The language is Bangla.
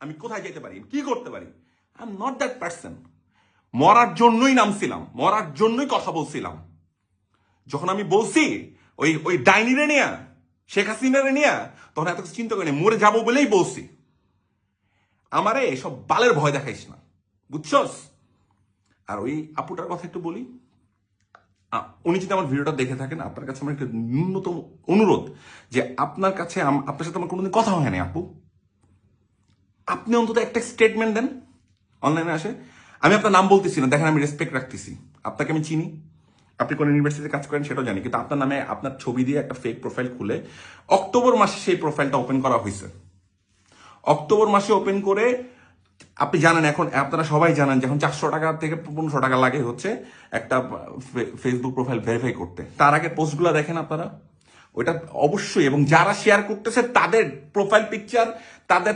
আমি কোথায় যেতে পারি? কি করতে পারি? I am not that person মরার জন্যই নামছিলাম। মরার জন্যই কথা বলছিলাম। যখন আমি বলছি, ওই ওই ডাইনিরে নিয়া, শেখ হাসিনারে নিয়া, তখন এত কিছু চিন্তা করিনি মরে যাব বলেই বলছি। আমারে সব বালের ভয় দেখাইস না। বুঝছস? আর ওই আপুটার কথা একটু বলি। উনি যদি আমার ভিডিওটা দেখে থাকেন, আপনার কাছে আমার একটা ন্যূনতম অনুরোধ যে আপনার কাছে আপনার সাথে আমার কোনোদিন কথা হয়নি আপু। আপনি অন্তত একটা স্টেটমেন্ট দেন। অনলাইনে আসে। আমি আপনার নাম বলতেছি না, দেখেন আমি রেসপেক্ট রাখতেছি। আপনাকে আমি চিনি। আপনি কোন ইউনিভার্সিটিতে কাজ করেন সেটাও জানি। কিন্তু আপনার নামে আপনার ছবি দিয়ে একটা ফেক প্রোফাইল খুলে অক্টোবর মাসে সেই প্রোফাইলটা ওপেন করা হয়েছে। অক্টোবর মাসে ওপেন করে আপনি জানেন এখন, আপনারা সবাই জানেন যে এখন চারশো টাকা থেকে পনেরোশো টাকা লাগে হচ্ছে একটা ফেসবুক প্রোফাইল ভেরিফাই করতে। তার আগে পোস্টগুলো দেখেন আপনারা। ওইটা অবশ্যই, এবং যারা শেয়ার করতেছে তাদের প্রোফাইল পিকচার তাদের